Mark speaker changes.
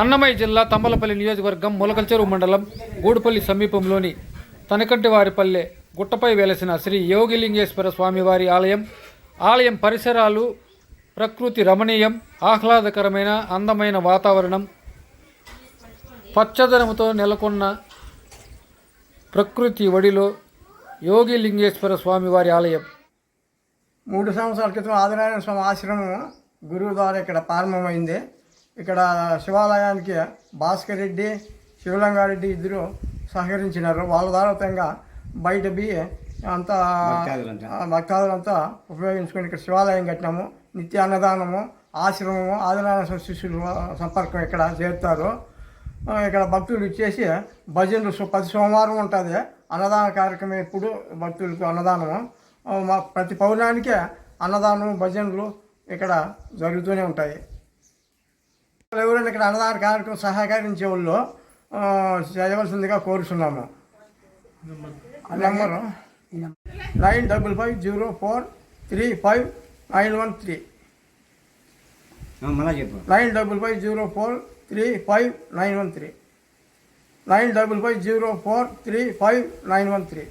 Speaker 1: అన్నమయ్య జిల్లా తంబలపల్లి నియోజకవర్గం ములకల్చెరు మండలం గూడుపల్లి సమీపంలోని తనకంటి వారిపల్లె గుట్టపై వెలసిన శ్రీ యోగిలింగేశ్వర స్వామివారి ఆలయం ఆలయం పరిసరాలు ప్రకృతి రమణీయం ఆహ్లాదకరమైన అందమైన వాతావరణం పచ్చదనముతో నెలకొన్న ప్రకృతి ఒడిలో యోగిలింగేశ్వర స్వామివారి ఆలయం.
Speaker 2: మూడు సంవత్సరాల క్రితం ఆదినారాయణ స్వామి ఆశ్రమం గురువు ద్వారా ఇక్కడ ప్రారంభమైంది. ఇక్కడ శివాలయానికి భాస్కర్ రెడ్డి శివలింగారెడ్డి ఇద్దరు సహకరించినారు. వాళ్ళ ద్వారా బయట బి అంతా భక్తాదులంతా ఉపయోగించుకొని ఇక్కడ శివాలయం కట్టినాము. నిత్య అన్నదానము ఆశ్రమము ఆదినారాయణ శిష్యులు సంపర్కం ఇక్కడ చేరుతారు. ఇక్కడ భక్తులు ఇచ్చేసి భజనలు సో- ప్రతి సోమవారం ఉంటుంది. అన్నదాన కార్యక్రమం ఎప్పుడు భక్తులకు అన్నదానము. మా ప్రతి పౌర్ణానికి అన్నదానం భజనలు ఇక్కడ జరుగుతూనే ఉంటాయి. ఎవరైనా ఇక్కడ అన్నదాన కార్యక్రమం సహకరించే వాళ్ళు ఆ, చేయవలసిందిగా కోరుతున్నాము number? Nine double five zero four three five nine one three. Nine double five zero four three five nine one three. Nine double five zero four three five nine one three.